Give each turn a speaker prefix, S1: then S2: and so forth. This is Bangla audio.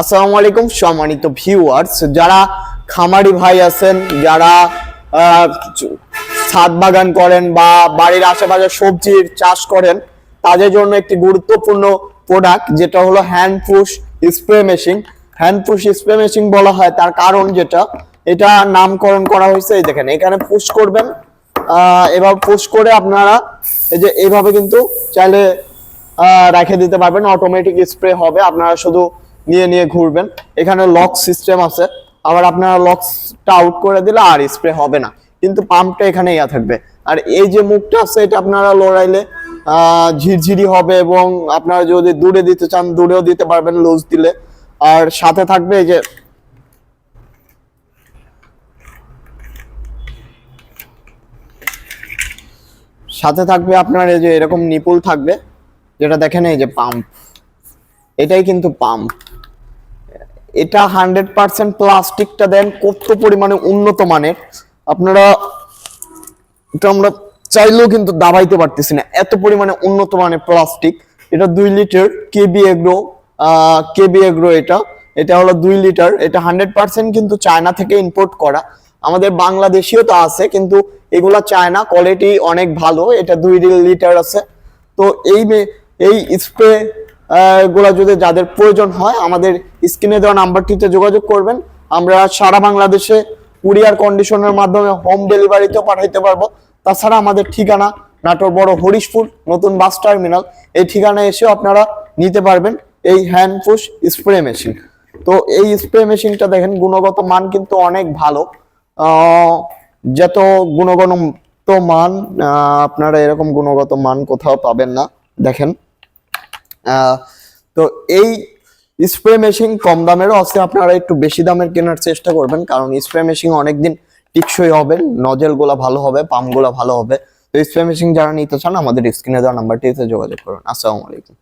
S1: আসসালামু আলাইকুম, সম্মানিত ভিউয়ার্স যারা খামারি ভাই আছেন, যারা ছাদ বাগান করেন বা বাড়ির আশেপাশে সবজির চাষ করেন, তাদের জন্য একটি গুরুত্বপূর্ণ প্রোডাক্ট যেটা হলো hand push spray machine hand push spray machine বলা হয়, তার কারণ যেটা, এটা নামকরণ করা হয়েছে, এই দেখেন, এখানে পুশ করবেন এভাবে পুশ করে আপনারা এই যে এইভাবে কিন্তু চাইলে রেখে দিতে পারবেন অটোমেটিক স্প্রে হবে, আপনারা শুধু নিয়ে নিয়ে ঘুরবেন। এখানে লক সিস্টেম আছে। আবার আপনারা লকসটা আউট করে দিলে আর স্প্রে হবে না। কিন্তু পাম্পটা এখানে ইয়া থাকবে। আর এই যে মুখটা আছে, এটা আপনারা লড়াইলে ঝিরঝিরি হবে এবং আপনারা যদি দূরে দিতে চান, দূরেও দিতে পারবেন লুজ দিলে। আর সাথে থাকবে এই যে, সাথে থাকবে আপনার এই যে এরকম নিপুল থাকবে, যেটা দেখেন এই যে পাম্প এটাই কিন্তু পাম্প এটা হান্ড্রেড পার্সেন্ট প্লাস্টিকটা দেন, কত পরিমাণে উন্নত মানের। আপনারা, এটা আমরা চাইলেও কিন্তু দাবাইতে পারতেছি না। এত পরিমাণে উন্নত মানের প্লাস্টিক। এটা দুই litre KB agro KB agro এটা। এটা হলো দুই লিটার। এটা হান্ড্রেড পার্সেন্ট কিন্তু চায়না থেকে ইম্পোর্ট করা। আমাদের বাংলাদেশিও তো আছে, কিন্তু এগুলা চায়না কোয়ালিটি অনেক ভালো। এটা দুই লিটার আছে। তো এই এই স্প্রে গুলা যদি যাদের প্রয়োজন হয়, আমাদের স্ক্রিনে দেওয়া নাম্বারটিতে যোগাযোগ করবেন। আমরা সারা বাংলাদেশে কুরিয়ার কন্ডিশনের মাধ্যমে হোম ডেলিভারিতেও পাঠাইতে পারব। তাছাড়া আমাদের ঠিকানা নাটোর বড় হরিশপুর, নতুন বাস টার্মিনাল এই ঠিকানায় এসেও আপনারা নিতে পারবেন এই হ্যান্ড পুশ স্প্রে মেশিন তো এই স্প্রে মেশিনটা দেখেন, গুণগত মান কিন্তু অনেক ভালো। যত গুণগত মান আপনারা এরকম গুণগত মান কোথাও পাবেন না। দেখেন তো এই স্প্রে মেশিন কম দামেরও আছে, আপনারা একটু বেশি দামের কেনার চেষ্টা করবেন, কারণ স্প্রে মেশিন অনেকদিন টিকসই হবে নজেলগুলো ভালো হবে পাম্পগুলা ভালো হবে। তো স্প্রে মেশিন যারা নিতে চান, আমাদের স্ক্রিনে দেওয়া নাম্বারটিতে যোগাযোগ করুন। আসসালামু আলাইকুম।